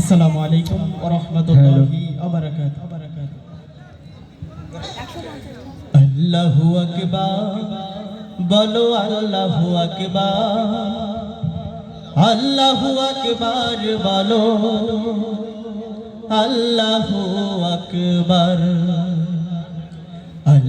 আসসালামু আলাইকুম ওয়া রাহমাতুল্লাহি ওয়া আল্লাহু বলো আল্লাহু আকবার। আল্লাহু আকবার বলো। আল্লাহু আকবার।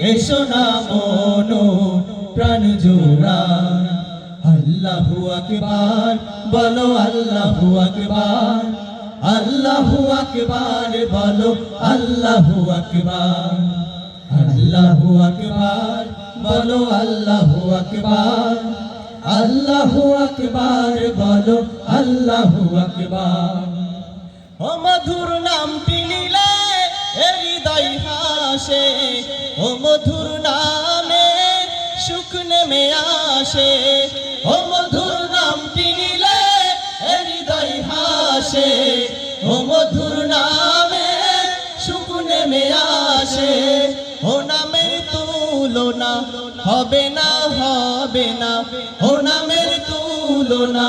এসো না মনো প্রাণ জোড়াই আল্লাহু আকবার, বলো আল্লাহু আকবার। আল্লাহু আকবার, বলো আল্লাহু আকবার। আল্লাহু আকবার, বলো আল্লাহু আকবার। আল্লাহু আকবার, বলো আল্লাহু আকবার। ও মধুর নামটি নিলে এ হৃদয় হাসে, ও মধুর নামে সুখ নেমে আসে ও মধুর নামটি নিলে হৃদয় হাসে, ও মধুর নামে সুখ নেমে আসে ও নামের তুলনা হবে না হবে না, ও নামের তুলনা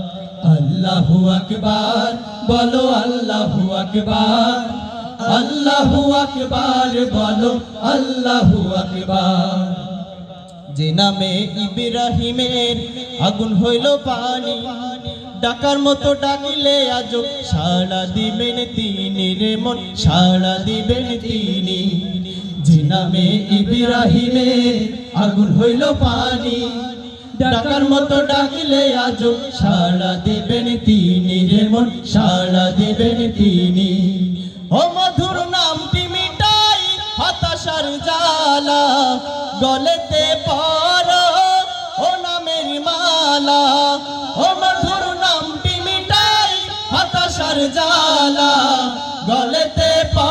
আল্লাহু আকবার, বলো আল্লাহু আকবার আল্লাহু আকবার, বলো আল্লাহু আকবার। যে নামে ইব্রাহিমের আগুন হইল পানি, ডাকার মতো ডাকিলে আজ সাড়া দিবেন তিনি রে মন, সাড়া দিবেন তিনি। যে নামে ইব্রাহিমের আগুন হইল পানি ডাকার মতো ডাকিলে আজ সাড়া দিবেন তিনি রে মন, সাড়া দিবেন তিনি। ও মধুর নামটি মিটাই হতাশার জালা গলেতে পর ও নামের মালা। ও মধুর নামটি মিটাই হতাশার জালা গলেতে পর